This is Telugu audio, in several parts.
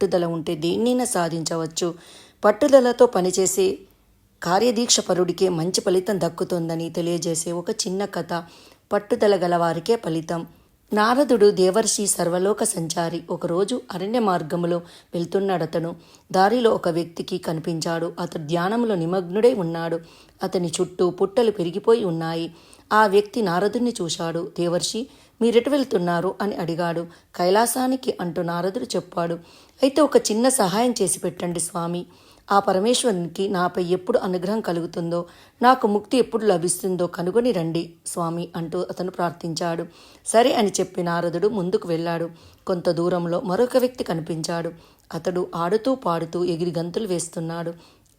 పట్టుదల ఉంటే దేన్నైనా సాధించవచ్చు. పట్టుదలతో పనిచేసే కార్యదీక్ష పరుడికే మంచి ఫలితం దక్కుతుందని తెలియజేసే ఒక చిన్న కథ పట్టుదల గలవారికే ఫలితం. నారదుడు దేవర్షి సర్వలోక సంచారి ఒకరోజు అరణ్య మార్గములో వెళ్తున్నాడతను. దారిలో ఒక వ్యక్తికి కనిపించాడు. అతడు ధ్యానంలో నిమగ్నుడై ఉన్నాడు. అతని చుట్టూ పుట్టలు పెరిగిపోయి ఉన్నాయి. ఆ వ్యక్తి నారదుడిని చూశాడు. దేవర్షి మీరెటు వెళ్తున్నారు? అని అడిగాడు. కైలాసానికి అంటూ నారదుడు చెప్పాడు. అయితే ఒక చిన్న సహాయం చేసి పెట్టండి స్వామి. ఆ పరమేశ్వరునికి నాపై ఎప్పుడు అనుగ్రహం కలుగుతుందో నాకు ముక్తి ఎప్పుడు లభిస్తుందో కనుగొని రండి స్వామి అంటూ అతను ప్రార్థించాడు. సరే అని చెప్పి నారదుడు ముందుకు వెళ్ళాడు. కొంత దూరంలో మరొక వ్యక్తి కనిపించాడు. అతడు ఆడుతూ పాడుతూ ఎగిరి గంతులు వేస్తున్నాడు.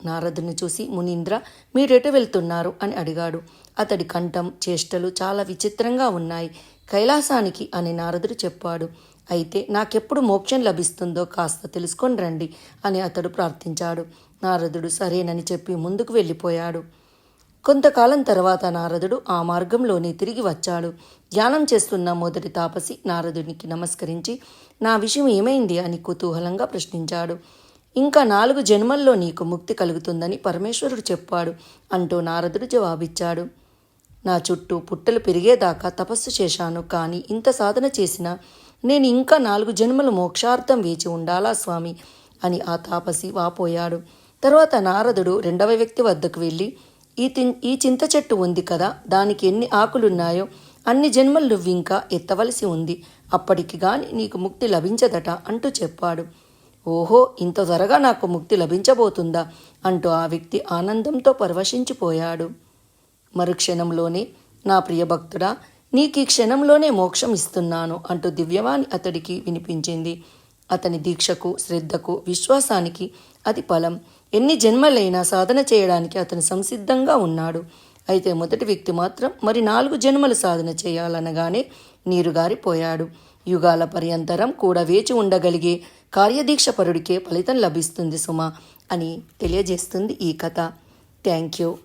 నారదుని చూసి మునీంద్ర మీరెటు వెళ్తున్నారు? అని అడిగాడు. అతడి కంఠం చేష్టలు చాలా విచిత్రంగా ఉన్నాయి. కైలాసానికి అని నారదుడు చెప్పాడు. అయితే నాకెప్పుడు మోక్షం లభిస్తుందో కాస్త తెలుసుకొని రండి అని అతడు ప్రార్థించాడు. నారదుడు సరేనని చెప్పి ముందుకు వెళ్ళిపోయాడు. కొంతకాలం తర్వాత నారదుడు ఆ మార్గంలోనే తిరిగి వచ్చాడు. ధ్యానం చేస్తున్న మొదటి తాపసి నారదునికి నమస్కరించి నా విషయం ఏమైంది అని కుతూహలంగా ప్రశ్నించాడు. ఇంకా నాలుగు జన్మల్లో నీకు ముక్తి కలుగుతుందని పరమేశ్వరుడు చెప్పాడు అంటూ నారదుడు జవాబిచ్చాడు. నా చుట్టూ పుట్టలు పెరిగేదాకా తపస్సు చేశాను కానీ ఇంత సాధన చేసినా నేను ఇంకా నాలుగు జన్మలు మోక్షార్థం వేచి ఉండాలా స్వామి? అని ఆ తాపసి వాపోయాడు. తర్వాత నారదుడు రెండవ వ్యక్తి వద్దకు వెళ్ళి ఈ తిన్ ఈ చింత చెట్టు ఉంది కదా దానికి ఎన్ని ఆకులున్నాయో అన్ని జన్మలు నువ్వింకా ఎత్తవలసి ఉంది. అప్పటికి గాని నీకు ముక్తి లభించదట అంటూ చెప్పాడు. ఓహో ఇంత త్వరగా నాకు ముక్తి లభించబోతుందా? అంటూ ఆ వ్యక్తి ఆనందంతో పరవశించిపోయాడు. మరుక్షణంలోనే నా ప్రియభక్తుడా నీకు ఈ క్షణంలోనే మోక్షం ఇస్తున్నాను అంటూ దివ్యవాణి అతడికి వినిపించింది. అతని దీక్షకు శ్రద్ధకు విశ్వాసానికి అది ఫలం. ఎన్ని జన్మలైనా సాధన చేయడానికి అతను సంసిద్ధంగా ఉన్నాడు. అయితే మొదటి వ్యక్తి మాత్రం మరి నాలుగు జన్మలు సాధన చేయాలనగానే నీరుగారిపోయాడు. యుగాల పర్యంతరం కూడా వేచి ఉండగలిగే కార్యదీక్షపరుడికే ఫలితం లభిస్తుంది సుమా అని తెలియజేస్తుంది ఈ కథ. Thank you.